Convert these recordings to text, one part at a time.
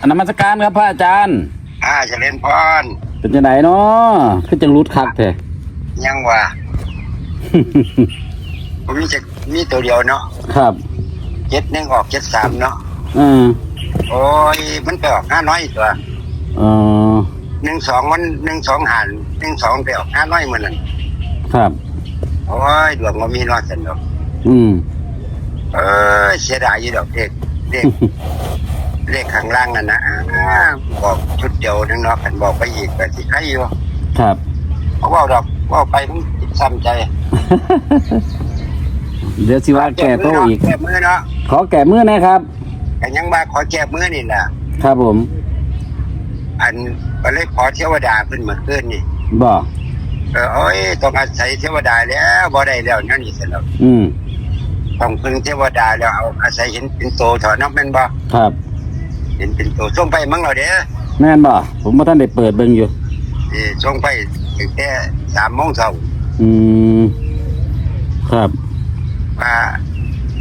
อนนมัสการครับพระอาจารย์อ่าเจริญพรเป็นจังไดเนาะคือจังรุดคักแท้ ยังว่าผมมีจะมีตัวเดียวเนาะครับเจ็ดหนึ่งออกเจ็ดสามเนาะเออโอ้ยมันไปออกห้าน้อยตัวเออหนึ่งสองมันหนึ่งสองหันหนึ่งสองไปออกห้าน้อยเหมือนนั้นครับ โอ้ยดวงมันมีน้อยสันดอกอืม เออเสียดายอยู่ดอกเด็กเด็ก เลขข้างล่างนั่นนะอ่าบอกชุดเดียวนึงเนาะกันบอกไปอีกแต่สิใครอยู่ครับเพราะว่าดอกว่าไปมันซ้ำใจ เดี๋ยวสิว่าแก่โตอีกแก้มือเนาะขอแก่มือนะครับแต่ยังมาขอแก้มือนี่แหละครับผม อันก็เลยขอเทวดาขึ้นมาขึ้นนี่บ่เออโอ้ยต้องอาศัยเทวดาแล้วบ่ได้แล้วนั่นนี่สนอกอืมต้องพึ่งเทวดาแล้วเอาอาศัยเห็นเป็นโตถอนนับแม่นบ่ครับ เห็นเป็นโตส่งไปมั้งเราเด้อแม่นบ่ผมบ่ทันได้เปิดเบิ่งอยู่เออส่งไปตั้งแต่สามโมงเช้าอืมครับ ว่า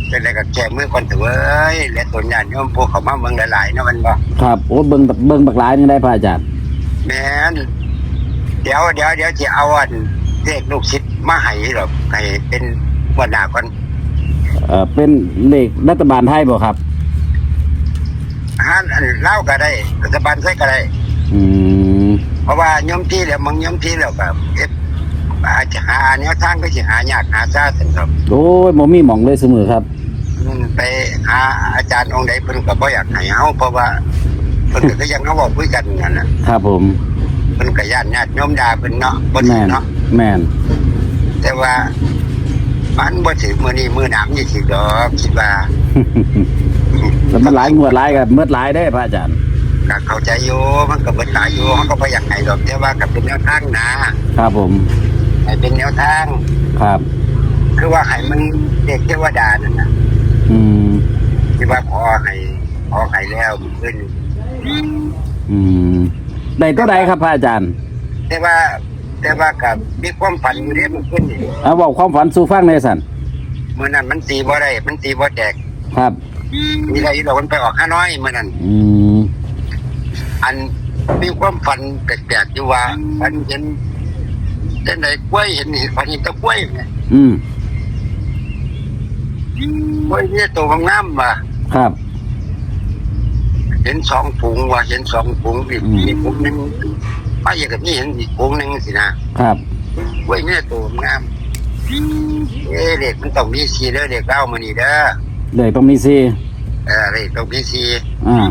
เป็นอะไรก็แก้มือก่อนเถอะเว้ยและตัวญาติโยมพวกเขามาเมืองหลายๆเนาะมันบ่ครับโอ้เบิ่งเบิ่งบักหลายนึงได้พระอาจารย์แม่นเดี๋ยวเดี๋ยวเดี๋ยวจะเอาอันเลขลูกศิษย์มาให้หรอกให้เป็นหัวหน้าก่อนเอ่อเป็นเลขรัฐบาลไทยบ่ครับ หาอันเล่าก็ได้รัฐบาลใช้ก็ได้ อืมเพราะว่าโยมที่แล้วมึงโยมที่แล้วก็เอฟอาจจะหาแนวทางก็สิหายากหาซาสันครับโอ้ยบ่มีหม่องเลยเสมอครับ อืมไปหาอาจารย์องค์ใดเพิ่นก็บ่อยากให้เฮาเพราะว่าเพิ่นก็ยังเฮาเว้าคุยกันนั่นน่ะครับผม เพิ่นก็ย่านญาติโยมด่าเพิ่นเนาะบ่แมถือนเนาะแมนแต่ว่ามันบ่ถือมื้อนี้มื้อหน้ามันสิถือดอกคิดว่า แล้วมันหลายงวดหลายกับเมื่อหลายได้พระอาจารย์ก็เข้าใจอยู่มันก็เบิดหลายอยู่เฮาก็บ่อยากให้ดอกแต่ว่าก็เป็นแนวทางนะครับผมให้เป็นแนวทางครับ คือว่าให้มันเด็กเทวดานั่นน่ะอืมที่ว่าขอให้ขอให้แล้วขึ้นอืมได้ตัวใดครับพระอาจารย์ แต่ว่า แต่ว่ากับมีความฝันอยู่เรื่อยมันขึ้นนี่เอาบอกความฝันสู่ฟังในอยสันเมื่อนั้นมันตีบ่ได้มันตีบ่แตกครับ มีอะไรอยู่ดอกมันไปออกห้าน้อยเมื่อนั้นอืมอันมีความฝันแปลกๆอยู่ว่าฝันเห็นเห็นไหนกล้วยเห็นเห็นฝันเห็นแตะกล้วยเนี่ยอืมกล้วยเนี่ยตัวงามๆว่ะครับเห็นสองฝูงว่ะเห็นสองฝูงอีกอืมอีกฝูงหนึงป้าอยากกับนี่เห็นอีกฝูงหนึงสินะครับกล้วยเนี่ยตัวงามเอ๊ะเด็กมันต้องมีสีเด้อเด็กเล่ามานี่เด้อ เลยต้องมีซีเออเด็กต้องมีสีอ่า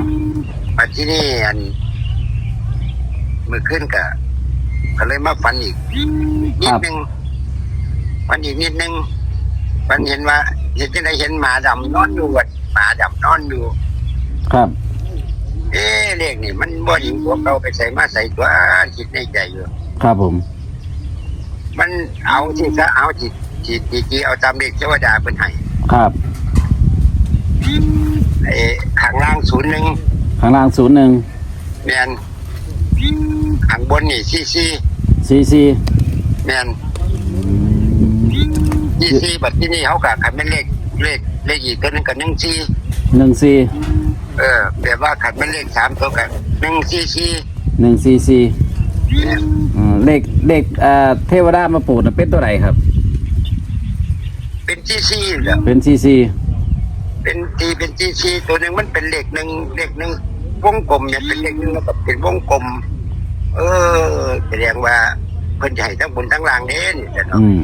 มาที่นี่อันมือขึ้นกะก็เลยมาฝันอีกนิดนึงฝันอีกนิดนึงฝันเห็นว่าเห็นที่ไหนเห็นหมาดำนอนอยู่วัดหมาดำนอนอยู่ ครับ เอ๊ะเลขนี่มันบ่ดีพวกเราไปใส่มาใส่ตัวคิดในใจอยู่ ครับผม มันเอาที่ก็เอาจิตจิตจิตเอาตามเลขเทวดาเป็นให้ครับ ไอ้ข้างล่างศูนย์หนึ่งข้างล่างศูนย์หนึ่งแมนข้างบนนี่ซีซีซีซีแมนซีซีบัดที่นี่เขากะขันเป็นเลขเลขเลขอีกตัวหนึงกับหนึ่งซีหนึ่งซีเออแบบว่าขันเป็นเลขสามตัวกับหนึ่งซีซีหนึ่งซีซีอืมเลขเลขเอ่อเทวดามาโปรดน่ะเป็นตัวไหนครับ เป็นซีซีเหรอเป็นซีซี เป็นตีเป็นซีซีตัวหนึ่งมันเป็นเลขหนึ่งเลขหนึ่งวงกลมเนี่ยเป็นเลขหนึ่งแล้วก็เป็นวงกลม เออแสดงว่าเพิ่นจะให้ทั้งบนทั้งล่างเด้นแต่เนาะอืม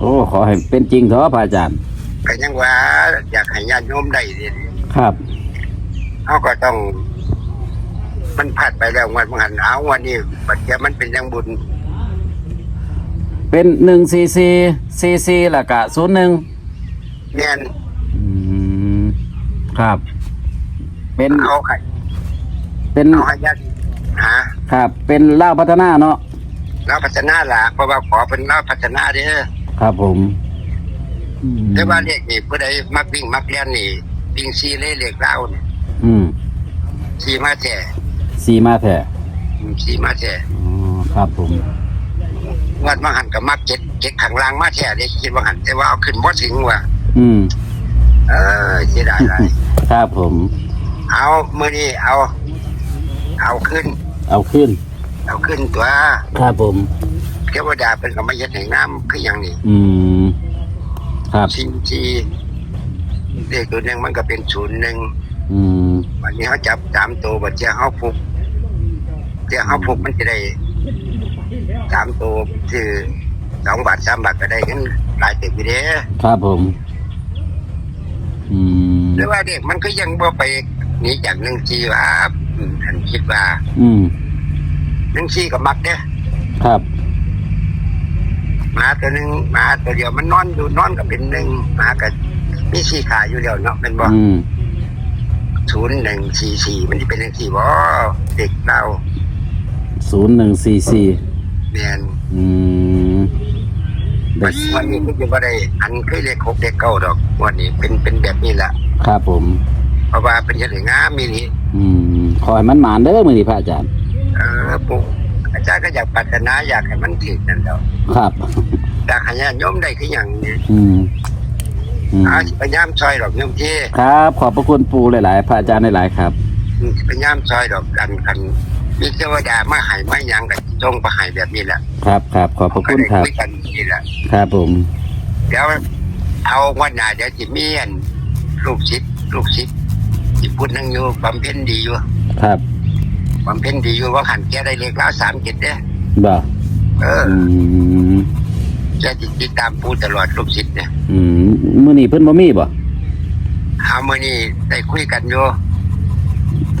โอ้ ขอให้เป็นจริงเถอะพระอาจารย์ ก็ยังว่า อยากให้ญาติโยมได้เด้ครับ เขาก็ต้อง มันผ่านไปแล้ววันมันหันเอาวันนี้ปัจจัยมันเป็นอยังบุญเป็นหนึ่งซีซีซีซีแล้วก็ศูนย์หนึ่งแน่นอืม ครับ เป็นเอาให้เป็นเอาให้ญาติหาครับ เป็นเล่าวพัฒนาเนาะเราพัฒนาละเพราะว่าขอเป็นเราพัฒนาเด้อครับผมอืมแต่ว่าเด็กนี่ผู้ใดมักวิ่งมักเรียนนี่วิ่งซีเล่เล็กเล่าเนี่ยอืมซีมาแท้ซีมาแท้อืมซีมาแท้อ๋อครับผม วัดมังหันกับมักเจ็ดเจ็ดขังล่างมาแท้เด็กคิดว่าหันแต่ว่าเอาขึ้นบ่ถึงว่ะอืม เออเสียดายหลายครับผม เอามื้อนี้เอา เอาขึ้น เอาขึ้น เอาขึ้นตัวครับผมเทวดาเป็นกรรมยัดแห่งน้ำคืออย่างนี้อืมครับชิงจีเลขตัวหนึ่งมันก็เป็นศูนย์หนึ่งอืมวันนี้เขาจับสามตัวบัดเจ้าเขาฟุกเจ้าเขาฟุกมันจะได้สามตัวคือสองบาทสามบาทก็ได้กันหลายเต็มไปเด้ครับผม อืมหรือว่าเด็กมันก็ยังบ่ไปหนีจากหนึ่งจีว่าอืมท่านคิดว่าอืมหนึ่งจีก็มักเด้ครับ หมาตัวหนึ่งหมาตัวเดียวมันนอนอยู่นอนก็เป็นหนึ่งหมาก็มีสี่ขาอยู่เดียวเนาะเป็นบ่อืมศูนย์หนึ่งสี่สี่มันจะเป็นหนึ่งสี่บ่เด็กเราศูนย์หนึ่งสี่สี่เนียนอืมเด็ วักนวันนี้ก็จะว่าได้อันเคยเลขหกเลขเก้าดอกวันนี้เป็นเป็นแบบนี้แหละครับผม เพราะว่าเป็นยังไงงามมีนี่อืมขอให้มันหมานเด้อมือนี้พระอาจารย์ เออปุ๊อาจารย์ก็อยากปรารถนาอยากให้มันถึงนั่นแหล้วครับ อยากให้ญาติโยมได้คืออย่างนี้อืมอืมอาสิพยายามซอยดอกโยมที่ครับ ขอบพระคุณปูหลาย ๆ พระอาจารย์หลาย ๆ ครับพยายามซอยดอกกันกัน มีเทวดามาใหายมาหยังกันจงประหายแบบนี้แหละครับครับขอบพระคุณได้ครับ คุยกันนี่แหละครับผม เดี๋ยวเอาวันหน้าเดี๋ยวจิมีอันลูกศิษย์ลูกศิษย์ที่พูดนั่งอยู่บำเพ็ญดีอยู่ครับบำเพ็ญดีอยู่ว่าขันแกได้เลขแล้วสามเจ็ดเด้บ่เอออืมแกติดติดตามปูตลอดลูกศิษย์เนี่ยอืมมื้อนี้เพิ่นบ่มีบ่เอามื่อนี้ได้คุยกันอยู่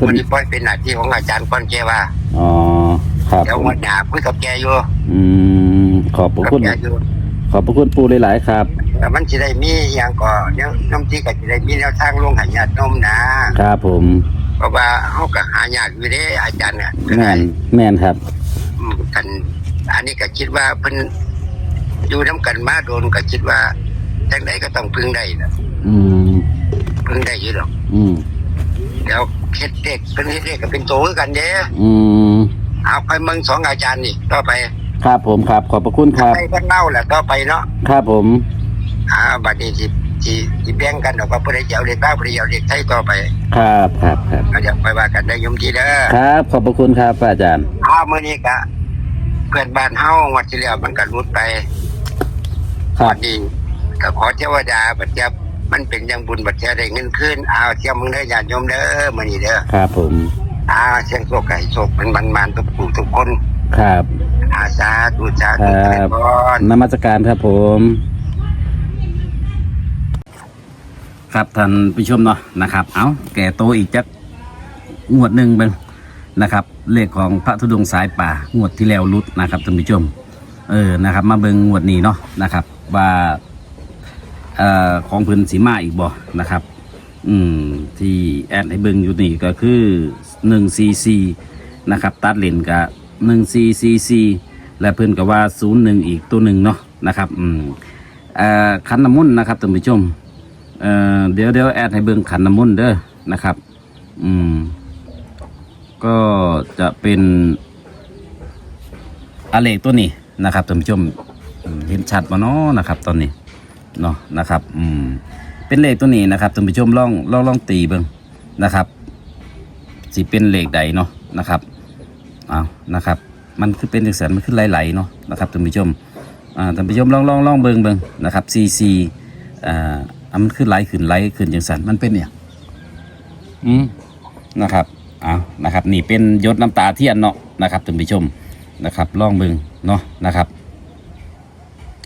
เพิ่นวันนี้ปล่อยเป็นหน้าที่ของอาจารย์ก้อนแกว่าอ๋อครับเดี๋ยวผมวันหน้าคุยกับแกอยู่อืมขอบพระกับคุณแกอยู่ขอบพระคุณปูหลายๆครับแต่มันจะได้มีอย่างก่อนเนี่ยน้ำที่ก็จะได้มีแนวทางลงใหายาติโนมนะครับผมเพราะว่าเขาก็หายากอยู่เด้อาจารย์เนี่ยแม่นแม่นครับอืมกันอันนี้ก็คิดว่าเพิ่นอยู่น้ำกันมาโดนก็คิดว่าจังใดก็ต้องพึ่งได้นะอืมพึ่งได้อยู่หรอก อืม เดี๋ยวเฮ็ดเด็กเพิ่นเฮ็ดเด็กก็เป็นโตคือกันเด้อืมเอาไปเมืองสองอาจารย์นี่ต่อไปครับผมครับ ขอบพระคุณครับไปเพิ่นเล่าแหละต่อไปเนาะครับผมอ่าบัดนี้สิสิสิแบ่งกันออกว่าผู้ใดจะเอาเด็กบ้าผู้ใดจะเอาเด็กไทยต่อไป ครับครับครับเราจะไปว่ากันได้ยมทีเด้อครับ ขอบพระคุณครับพระอาจารย์อ้าวมื้อนี้ก็เพื่อนบ้านเฮาวัดที่แล้วมันก็รุดไปครัวับนนี้ก็ขอเทวดาบัดเจ็บ มันเป็นอยังบุญบัดเจ็บได้เงินคืนอ้าวเที่ยวมึงเด้อญาติโยมเด้อมื้อนี้เด้อครับผมอ้าวเสียงโชคไก่โชคเป็นมันมันๆทุกผู้ทุกคนครับอาสาธุสาธุครับพร นมัสการครับผม ครับท่านผู้ชมเนาะนะครับ เอาแก่โตอีกจักงวดหนึ่งเบิ่งนะครับเลขของพระธุดงค์สายป่างวดที่แล้วรุดนะครับท่านผู้ชม เออนะครับ มาเบิ่งงวดนี้เนาะนะครับ ว่าเอของเพื้นสีมาอีกบ่นะครับ อืมที่แอดให้เบิ่งอยู่นี่ก็คือหนึ่งซีซีนะครับ ตัดเลนกับหนึ่งซีซีซีและเพิ่นก็ว่าศูนย์หนึ่งอีกตัวหนึ่งเนาะนะครับอืมอ่อขันน้ำมนนะครับท่านผู้ชมเเดี๋ยวเดี๋ยวแอดให้เบิ่งขันน้ำมนเด้อนะครับ อืมก็จะเป็นอาเลขตัวนี้นะครับท่านผู้ชมอืมเห็นชัดมาเนาะนะครับ ตอนนี้ เนาะนะครับ อืม เป็นเลขตัวนี้นะครับท่านผู้ชมลองลองลองตีเบิ่งนะครับสิเป็นเลขใดเนาะนะครับเอานะครับ มันคือเป็นจังสันมันคือไหลๆเนาะนะครับท่านผู้ชมอ่าท่านผู้ชมลองลองลองเบิ่งเบิ่งนะครับซีซีอ่าอะมันคือไหลขึ้นไหลขึ้นจังสันมันเป็นเนี่ยอืมนะครับเอานะครับนี่เป็นยศน้ำตาเทียนเนาะนะครับท่านผู้ชมนะครับลองเบิ่งเนาะนะครับ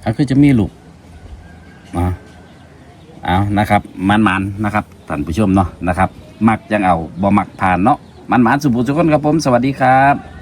อันคือจะมีลูก อ่าเอานะครับมันมันๆนะครับท่านผู้ชมเนาะนะครับ มักยังเอาบ่มักผ่านเนาะมันมันๆสุภุทุกคนครับผม สวัสดีครับ